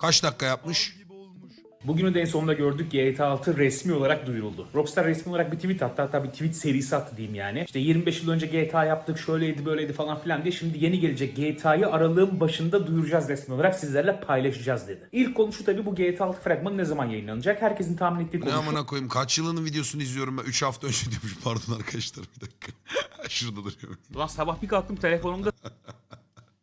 Kaç dakika yapmış? Bugünün de en sonunda gördük GTA 6 resmi olarak duyuruldu. Rockstar resmi olarak bir tweet attı hatta bir tweet serisi attı diyeyim yani. İşte 25 yıl önce GTA yaptık şöyleydi böyleydi falan filan diye şimdi yeni gelecek GTA'yı aralığın başında duyuracağız resmi olarak sizlerle paylaşacağız dedi. İlk konu şu tabii bu GTA 6 fragmanı ne zaman yayınlanacak? Herkesin tahmin ettiği Ne konu şu. amına koyayım kaç yılının videosunu izliyorum ben 3 hafta önce diyormuş pardon arkadaşlar bir dakika. Şurada duruyor. Ulan sabah bir kalktım telefonumda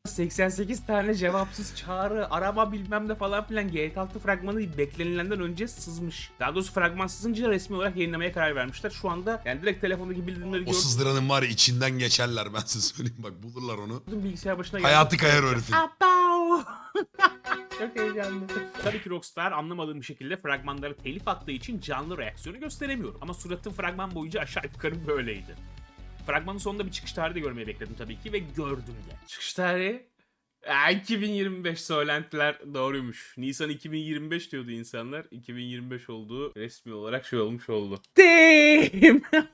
88 tane cevapsız çağrı, araba bilmem ne falan filan GTA 6 fragmanı beklenilenden önce sızmış. Daha doğrusu fragman sızınca resmi olarak yayınlamaya karar vermişler. Şu anda yani direkt telefondaki bildirimleri O gördüm. sızdıranın var ya içinden geçerler ben size söyleyeyim bak bulurlar onu. bilgisayar başına Hayatı kayar o herifin. Çok heyecanlı. Tabii ki Rockstar anlamadığım bir şekilde fragmanları telif attığı için canlı reaksiyonu gösteremiyor. Ama suratın fragman boyunca aşağı yukarı böyleydi. Fragmanın sonunda bir çıkış tarihi de görmeyi bekledim tabii ki ve gördüm de. Çıkış tarihi? Aa, 2025 söylentiler doğruymuş. Nisan 2025 diyordu insanlar. 2025 olduğu resmi olarak şey olmuş oldu. Damn!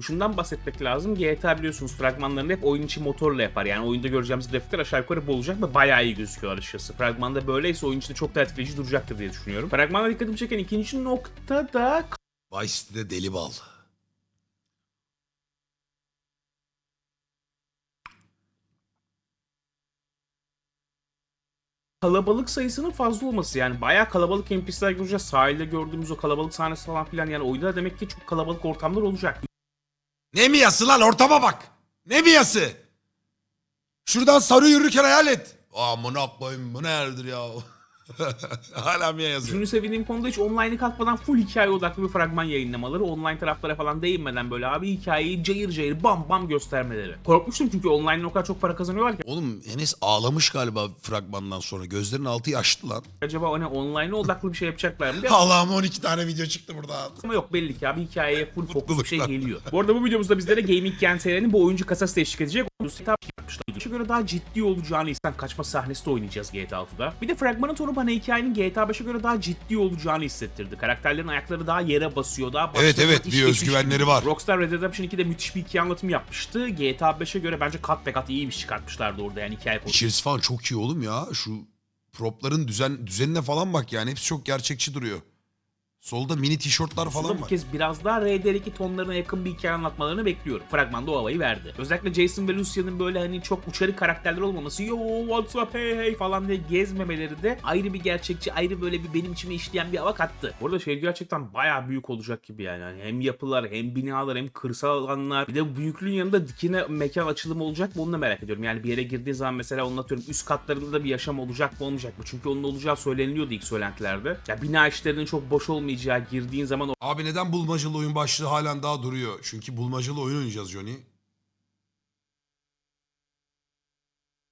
Şundan bahsetmek lazım. GTA biliyorsunuz fragmanlarını hep oyun içi motorla yapar. Yani oyunda göreceğimiz grafikler aşağı yukarı bu olacak ve bayağı iyi gözüküyor açıkçası. Fragmanda böyleyse oyun içinde çok daha etkileyici duracaktır diye düşünüyorum. Fragmanda dikkatimi çeken ikinci nokta da Vice City'de deli bal. Kalabalık sayısının fazla olması. Yani bayağı kalabalık NPC'ler göreceğiz. Sahilde gördüğümüz o kalabalık sahnesi falan filan. Yani oyunda da demek ki çok kalabalık ortamlar olacak. Ne miyası lan ortama bak. Ne miyası? Şuradan sarı yürürken hayal et. Amına koyayım bu neredir ya? Hala Mia yazıyor. Üçüncü sevindiğim konuda hiç online'ı katmadan full hikaye odaklı bir fragman yayınlamaları. Online taraflara falan değinmeden böyle abi hikayeyi cayır cayır bam bam göstermeleri. Korkmuştum çünkü online'ın o kadar çok para kazanıyorlar ki. Oğlum Enes ağlamış galiba fragmandan sonra. Gözlerinin altı yaşlı lan. Acaba hani online'a odaklı bir şey yapacaklar mı? Allah'ım 12 tane video çıktı burada. Ama yok belli ki abi hikayeye full fokus bir şey geliyor. Bu arada bu videomuzda bizlere Gaming Gen TR'nin bu oyuncu kasası eşlik edecek. Setup yapmışlar. Şu göre daha ciddi olacağını insan kaçma sahnesi de oynayacağız GTA 6'da. Bir de fragmanın tonu bana hikayenin GTA 5'e göre daha ciddi olacağını hissettirdi. Karakterlerin ayakları daha yere basıyor. Daha Evet, evet, bir özgüvenleri gibi. var. Rockstar Red Dead Redemption 2'de müthiş bir hikaye anlatımı yapmıştı. GTA 5'e göre bence kat be kat iyi bir çıkartmışlardı orada yani hikaye konusunda. İçerisi falan çok iyi oğlum ya. Şu propların düzen düzenine falan bak yani. Hepsi çok gerçekçi duruyor. Solda mini tişörtler Aslında falan bu var. kez biraz daha RDR2 tonlarına yakın bir hikaye anlatmalarını bekliyorum. Fragmanda o havayı verdi. Özellikle Jason ve Lucia'nın böyle hani çok uçarı karakterler olmaması, yo what's up hey hey falan diye gezmemeleri de ayrı bir gerçekçi, ayrı böyle bir benim içime işleyen bir hava kattı. Bu arada şey gerçekten bayağı büyük olacak gibi yani. Hani hem yapılar, hem binalar, hem kırsal alanlar. Bir de bu büyüklüğün yanında dikine mekan açılımı olacak mı onu da merak ediyorum. Yani bir yere girdiğin zaman mesela onu atıyorum üst katlarında da bir yaşam olacak mı olmayacak mı? Çünkü onun olacağı söyleniliyordu ilk söylentilerde. Ya bina işlerinin çok boş olmayacağı, girdiğin zaman Abi neden bulmacalı oyun başlığı halen daha duruyor? Çünkü bulmacalı oyun oynayacağız Johnny.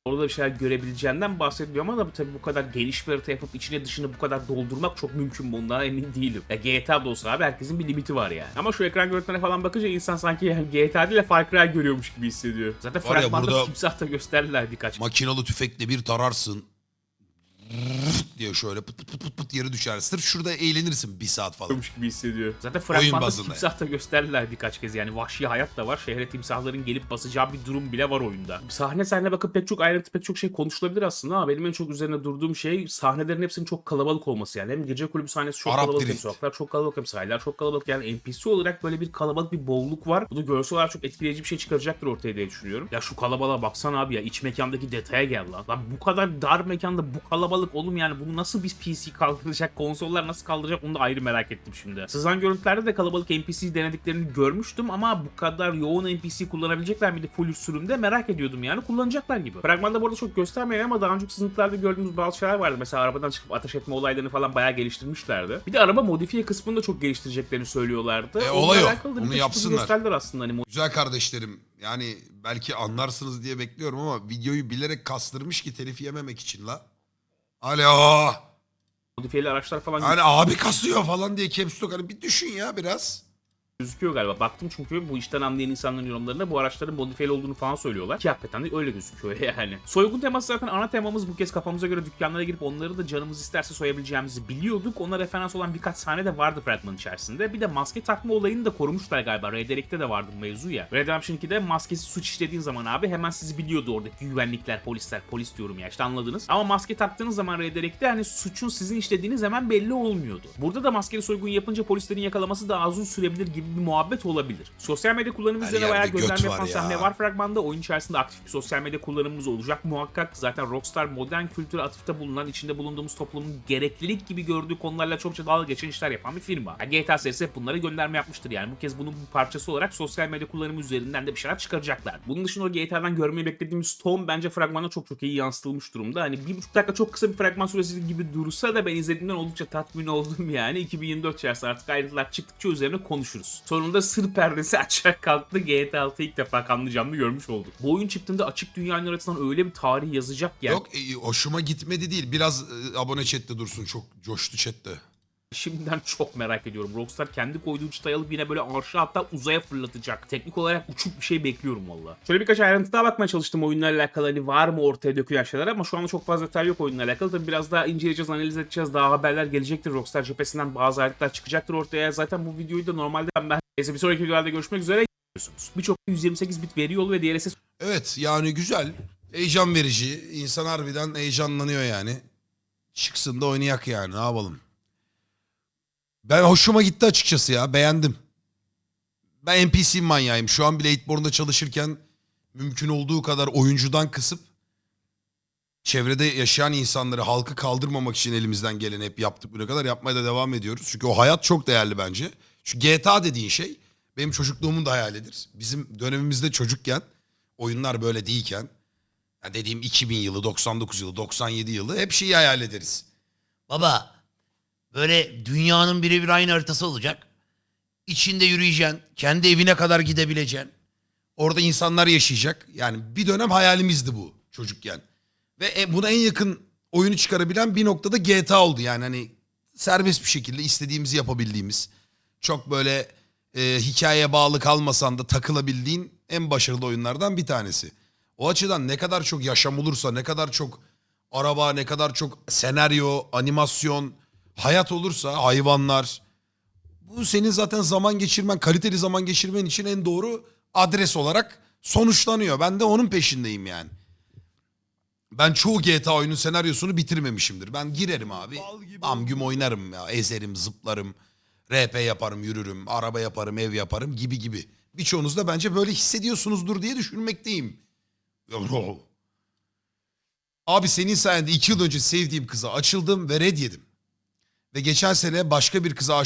orada bir şeyler görebileceğinden bahsediliyor ama da tabii bu kadar geniş bir harita yapıp içine dışını bu kadar doldurmak çok mümkün mü ondan emin değilim. Ya GTA da olsa abi herkesin bir limiti var yani. Ama şu ekran görüntülerine falan bakınca insan sanki yani GTA değil de Far Cry görüyormuş gibi hissediyor. Zaten Var ya fragmanda burada- timsah da gösterdiler birkaç Makinalı tüfekle bir tararsın. diye şöyle pıt pıt pıt pıt pıt yere düşer. Sırf şurada eğlenirsin bir saat falan. gibi hissediyor. Zaten fragmanda bazında timsah da gösterdiler birkaç kez yani vahşi hayat da var. Şehre timsahların gelip basacağı bir durum bile var oyunda. Sahne sahne bakıp pek çok ayrıntı pek çok şey konuşulabilir aslında ama benim en çok üzerine durduğum şey sahnelerin hepsinin çok kalabalık olması yani. Hem gece kulübü sahnesi çok Arap kalabalık hem drift. sokaklar çok kalabalık hem sahiller çok kalabalık yani NPC olarak böyle bir kalabalık bir bolluk var. Bu da görsel olarak çok etkileyici bir şey çıkaracaktır ortaya diye düşünüyorum. Ya şu kalabalığa baksana abi ya iç mekandaki detaya gel lan. Lan bu kadar dar mekanda bu kalabalık oğlum yani bunu nasıl bir PC kaldıracak, konsollar nasıl kaldıracak onu da ayrı merak ettim şimdi. Sızan görüntülerde de kalabalık NPC denediklerini görmüştüm ama bu kadar yoğun NPC kullanabilecekler miydi full sürümde merak ediyordum yani kullanacaklar gibi. Fragmanda bu arada çok göstermeyen ama daha önceki sızıntılarda gördüğümüz bazı şeyler vardı. Mesela arabadan çıkıp ateş etme olaylarını falan bayağı geliştirmişlerdi. Bir de araba modifiye kısmını da çok geliştireceklerini söylüyorlardı. E, olay da Onu yapsınlar. aslında hani Güzel kardeşlerim. Yani belki anlarsınız diye bekliyorum ama videoyu bilerek kastırmış ki telif yememek için la. Alo. modifiyeli araçlar falan Hani abi kasıyor falan diye caps lock. Hani bir düşün ya biraz. Gözüküyor galiba. Baktım çünkü bu işten anlayan insanların yorumlarında bu araçların modifiyeli olduğunu falan söylüyorlar. Ki hakikaten de öyle gözüküyor yani. Soygun teması zaten ana temamız. Bu kez kafamıza göre dükkanlara girip onları da canımız isterse soyabileceğimizi biliyorduk. Ona referans olan birkaç sahne de vardı fragman içerisinde. Bir de maske takma olayını da korumuşlar galiba. Red de vardı mevzu ya. Red Redemption 2'de maskesiz suç işlediğin zaman abi hemen sizi biliyordu oradaki güvenlikler, polisler, polis diyorum ya işte anladınız. Ama maske taktığınız zaman Red hani suçun sizin işlediğiniz hemen belli olmuyordu. Burada da maskeli soygun yapınca polislerin yakalaması daha uzun sürebilir gibi bir muhabbet olabilir. Sosyal medya kullanımı Her üzerine bayağı var yapan ya. sahne var fragmanda. Oyun içerisinde aktif bir sosyal medya kullanımımız olacak muhakkak. Zaten Rockstar modern kültüre atıfta bulunan, içinde bulunduğumuz toplumun gereklilik gibi gördüğü konularla çokça dalga geçen işler yapan bir firma. Yani GTA serisi hep bunlara gönderme yapmıştır yani. Bu kez bunun bir parçası olarak sosyal medya kullanımı üzerinden de bir şeyler çıkaracaklar. Bunun dışında o GTA'dan görmeyi beklediğimiz ton bence fragmanda çok çok iyi yansıtılmış durumda. Hani bir buçuk dakika çok kısa bir fragman süresi gibi dursa da ben izlediğimden oldukça tatmin oldum yani. 2024 içerisinde artık ayrıntılar çıktıkça üzerine konuşuruz. Sonunda sır perdesi açacak kalktı. GTA 6'yı ilk defa kanlı canlı görmüş olduk. Bu oyun çıktığında açık dünyanın arasından öyle bir tarih yazacak yani. Yok e, hoşuma gitmedi değil. Biraz e, abone chatte dursun. Çok coştu chatte. Şimdiden çok merak ediyorum. Rockstar kendi koyduğu çıtayı alıp yine böyle arşa hatta uzaya fırlatacak. Teknik olarak uçuk bir şey bekliyorum valla. Şöyle birkaç ayrıntı daha bakmaya çalıştım oyunlarla alakalı. Hani var mı ortaya dökülen şeyler ama şu anda çok fazla detay yok oyunla alakalı. Tabii biraz daha inceleyeceğiz, analiz edeceğiz. Daha haberler gelecektir. Rockstar cephesinden bazı ayrıntılar çıkacaktır ortaya. Zaten bu videoyu da normalde ben Neyse bir sonraki videolarda görüşmek üzere. Birçok 128 bit veri yolu ve DLSS Evet yani güzel. Heyecan verici. İnsan harbiden heyecanlanıyor yani. Çıksın da oynayak yani ne yapalım. Ben hoşuma gitti açıkçası ya beğendim. Ben NPC manyağıyım. Şu an bile 8born'da çalışırken mümkün olduğu kadar oyuncudan kısıp çevrede yaşayan insanları halkı kaldırmamak için elimizden geleni hep yaptık bugüne kadar yapmaya da devam ediyoruz. Çünkü o hayat çok değerli bence. Şu GTA dediğin şey benim çocukluğumun da hayalidir. Bizim dönemimizde çocukken oyunlar böyle değilken ya dediğim 2000 yılı, 99 yılı, 97 yılı hep şeyi hayal ederiz. Baba böyle dünyanın birebir aynı haritası olacak. İçinde yürüyeceksin. Kendi evine kadar gidebileceksin. Orada insanlar yaşayacak. Yani bir dönem hayalimizdi bu çocukken. Ve e- buna en yakın oyunu çıkarabilen bir noktada GTA oldu. Yani hani serbest bir şekilde istediğimizi yapabildiğimiz. Çok böyle e, hikayeye bağlı kalmasan da takılabildiğin en başarılı oyunlardan bir tanesi. O açıdan ne kadar çok yaşam olursa, ne kadar çok araba, ne kadar çok senaryo, animasyon, hayat olursa, hayvanlar... Bu senin zaten zaman geçirmen, kaliteli zaman geçirmen için en doğru adres olarak sonuçlanıyor. Ben de onun peşindeyim yani. Ben çoğu GTA oyunun senaryosunu bitirmemişimdir. Ben girerim abi. Bam güm oynarım ya. Ezerim, zıplarım. RP yaparım, yürürüm. Araba yaparım, ev yaparım gibi gibi. Birçoğunuz da bence böyle hissediyorsunuzdur diye düşünmekteyim. Abi senin sayende iki yıl önce sevdiğim kıza açıldım ve red yedim. Ve geçen sene başka bir kıza aşık